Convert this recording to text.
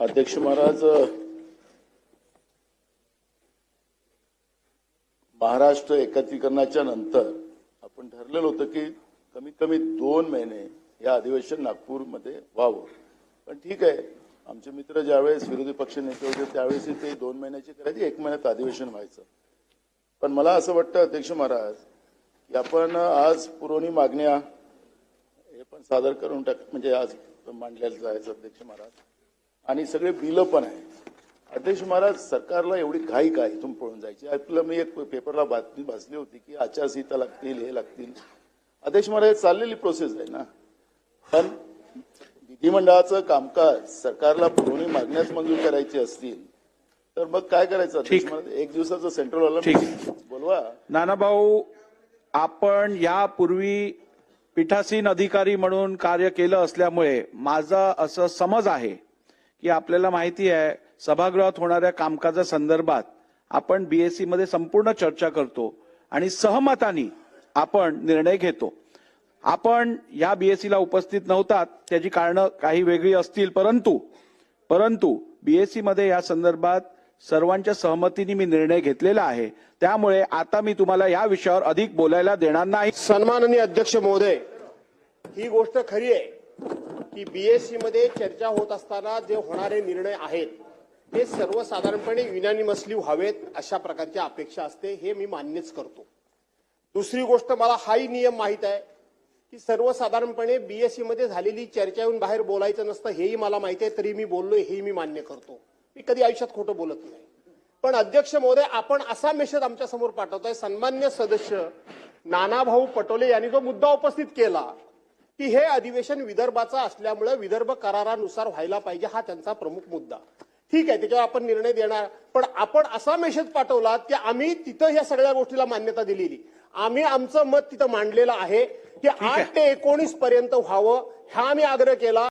अध्यक्ष महाराज महाराष्ट्र एकत्रीकरणाच्या नंतर आपण ठरलेलं होतं की कमीत कमी दोन महिने या अधिवेशन नागपूरमध्ये व्हावं. पण ठीक आहे आमचे मित्र ज्यावेळेस विरोधी पक्ष नेते होते त्यावेळेस ते दोन महिन्याची करायची एक महिन्यात अधिवेशन व्हायचं. पण मला असं वाटतं अध्यक्ष महाराज की आपण आज पुरवणी मागण्या हे पण सादर करून टाक म्हणजे आज मांडल्या जायचं अध्यक्ष महाराज. आणि सगळे बिलं पण आहे. अध्यक्ष महाराज सरकारला एवढी घाई काय इथून पळून जायची? आपलं मी एक पेपरला बातमी वाचली होती की आचारसंहिता लागतील हे लागतील. अध्यक्ष महाराज हे चाललेली प्रोसेस आहे ना? पण विधिमंडळाचं कामकाज सरकारला पुरवणी मागण्यास मंजूर करायची असतील तर मग काय करायचं अध्यक्ष. महाराज? एक दिवसाचं सेंट्रल बोलवा. नानाभाऊ आपण यापूर्वी पीठासीन अधिकारी म्हणून कार्य केलं असल्यामुळे माझा असं समज आहे की आपल्याला माहिती आहे सभागृहात होणाऱ्या कामकाजासंदर्भात आपण बीएससी मध्ये संपूर्ण चर्चा करतो आणि सहमतानी आपण निर्णय घेतो. आपण या बीएससी ला उपस्थित नव्हतात त्याची कारणं काही वेगळी असतील परंतु परंतु बीएससी मध्ये या संदर्भात सर्वांच्या सहमतीने मी निर्णय घेतलेला आहे. त्यामुळे आता मी तुम्हाला या विषयावर अधिक बोलायला देणार नाही. सन्माननीय अध्यक्ष महोदय ही गोष्ट खरी आहे. की बीएससी मध्ये चर्चा होत असताना जे होणारे निर्णय आहेत ते सर्वसाधारणपणे युनानिमसली व्हावेत अशा प्रकारची अपेक्षा असते हे मी मान्यच करतो. दुसरी गोष्ट मला हाही नियम माहीत आहे की सर्वसाधारणपणे बीएससी मध्ये झालेली चर्चा येऊन बाहेर बोलायचं नसतं हेही मला माहिती आहे तरी मी बोललोय हेही मी मान्य करतो. मी कधी आयुष्यात खोटं बोलत नाही. पण अध्यक्ष महोदय आपण असा मेसेज आमच्यासमोर पाठवतोय सन्मान्य सदस्य नानाभाऊ पटोले यांनी जो मुद्दा उपस्थित केला की हे अधिवेशन विदर्भाचा असल्यामुळे विदर्भ करारानुसार व्हायला पाहिजे हा त्यांचा प्रमुख मुद्दा. ठीक आहे त्याच्यावर आपण निर्णय देणार. पण आपण असा मेसेज पाठवला की आम्ही तिथं या सगळ्या गोष्टीला मान्यता दिलेली. आम्ही आमचं मत तिथं मांडलेलं आहे की आठ ते एकोणीस पर्यंत व्हावं हा आम्ही आग्रह केला.